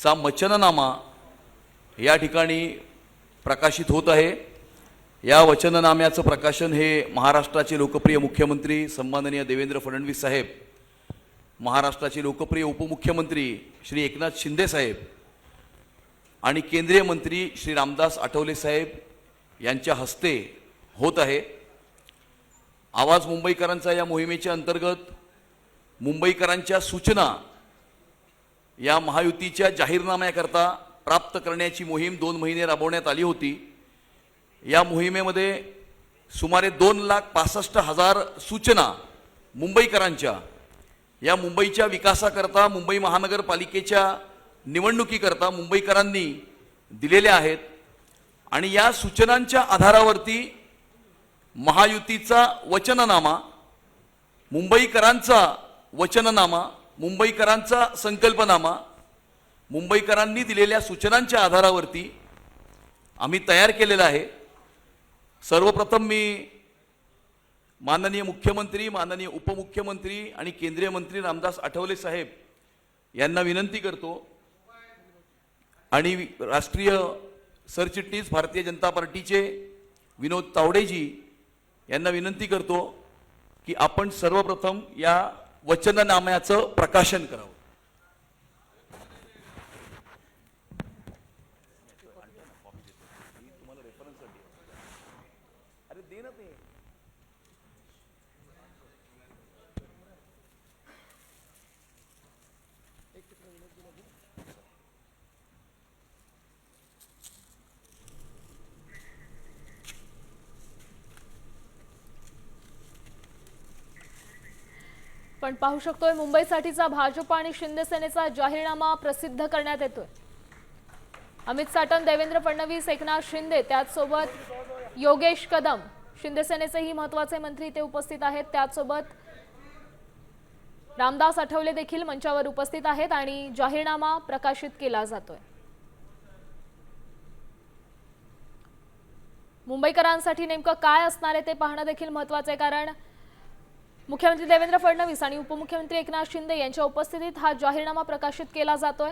चा वचननामा या ठिकाणी प्रकाशित होत आहे. या वचननाम्याचं प्रकाशन हे महाराष्ट्राचे लोकप्रिय मुख्यमंत्री सन्माननीय देवेंद्र फडणवीस साहेब महाराष्ट्राचे लोकप्रिय उपमुख्यमंत्री श्री एकनाथ शिंदे साहेब आणि केंद्रीय मंत्री श्री रामदास आठवले साहेब यांच्या हस्ते होत आहे. आवाज मुंबईकरांचा या मोहिमेच्या अंतर्गत मुंबईकरांच्या सूचना या महायुतीच्या जाहीरनाम्याकरता प्राप्त करण्याची मोहीम दोन महिने राबवण्यात आली होती. या मोहिमेमध्ये सुमारे दोन लाख पासष्ट हजार सूचना मुंबईकरांच्या या मुंबईच्या विकासाकरता मुंबई महानगरपालिकेच्या निवडणुकीकरता मुंबईकरांनी दिलेल्या आहेत आणि या सूचनांच्या आधारावरती महायुतीचा वचननामा मुंबईकरांचा वचननामा मुंबईकरांचा संकल्पनामा मुंबईकरांनी दिलेल्या सूचनांच्या आधारावरती आम्ही तयार केलेला आहे. सर्वप्रथम मी माननीय मुख्यमंत्री माननीय उपमुख्यमंत्री आणि केंद्रीय मंत्री रामदास आठवले साहेब यांना विनंती करतो आणि राष्ट्रीय सरचिटणीस भारतीय जनता पार्टीचे विनोद तावडेजी यांना विनंती करतो की आपण सर्वप्रथम या वचननाम्याचं प्रकाशन करावं. अरे दे ना ते. आपण पाहू शकतोय मुंबईसाठीचा भाजप आणि शिंदे सेनेचा जाहीरनामा प्रसिद्ध करण्यात येतोय. अमित साटम देवेंद्र फडणवीस एकनाथ शिंदे त्याचसोबत योगेश कदम. शिंदे सेनेचेही महत्त्वाचे मंत्री ते उपस्थित आहेत. त्याचसोबत रामदास आठवले देखील मंचावर उपस्थित आहेत आणि जाहीरनामा प्रकाशित केला जातोय. मुंबईकरांसाठी नेमकं काय असणार आहे ते पाहणं देखील महत्वाचं आहे कारण मुख्यमंत्री देवेंद्र फडणवीस आणि उपमुख्यमंत्री एकनाथ शिंदे यांच्या उपस्थितीत हा जाहीरनामा प्रकाशित केला जातोय.